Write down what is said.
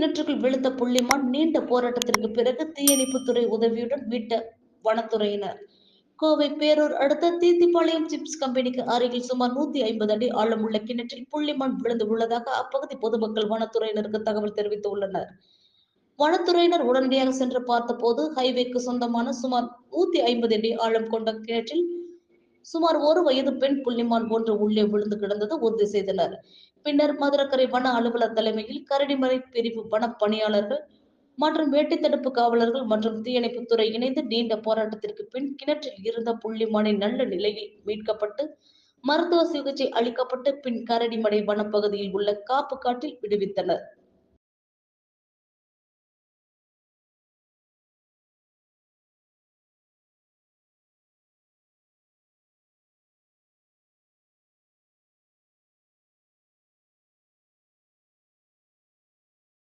கிணற்றுக்குள் விழுந்த புள்ளிமான் நீண்ட போராட்டத்திற்கு பிறகு தீயணைப்புத்துறை உதவியுடன் மீட்ட வனத்துறையினர். கோவை பேரூர் அடுத்த தீத்திப்பாளையம் சிப்ஸ் கம்பெனிக்கு அருகில் சுமார் நூத்தி ஐம்பது அடி ஆழம் உள்ள கிணற்றில் புள்ளிமான் விழுந்து உள்ளதாக அப்பகுதி பொதுமக்கள் வனத்துறையினருக்கு தகவல் தெரிவித்துள்ளனர். வனத்துறையினர் உடனடியாக சென்று பார்த்தபோது ஹைவேக்கு சொந்தமான சுமார் நூத்தி ஐம்பது அடி ஆழம் கொண்ட கிணற்றில் சுமார் ஒரு வயது பெண் புள்ளிமான் போன்று உள்ளே விழுந்து கிடந்தது உறுதி செய்தனர் பின்னர் மதுரக்கரை வன அலுவலர் தலைமையில் கரடிமலை பிரிவு வன பணியாளர்கள் மற்றும் வேட்டை தடுப்பு காவலர்கள் மற்றும் தீயணைப்புத்துறை இணைந்து நீண்ட போராட்டத்திற்கு பின் கிணற்றில் இருந்த புள்ளிமானை நல்ல நிலையில் மீட்கப்பட்டு மருத்துவ சிகிச்சை அளிக்கப்பட்டு பின் கரடிமடை வனப்பகுதியில் உள்ள காப்பு காட்டில் விடுவித்தனர்.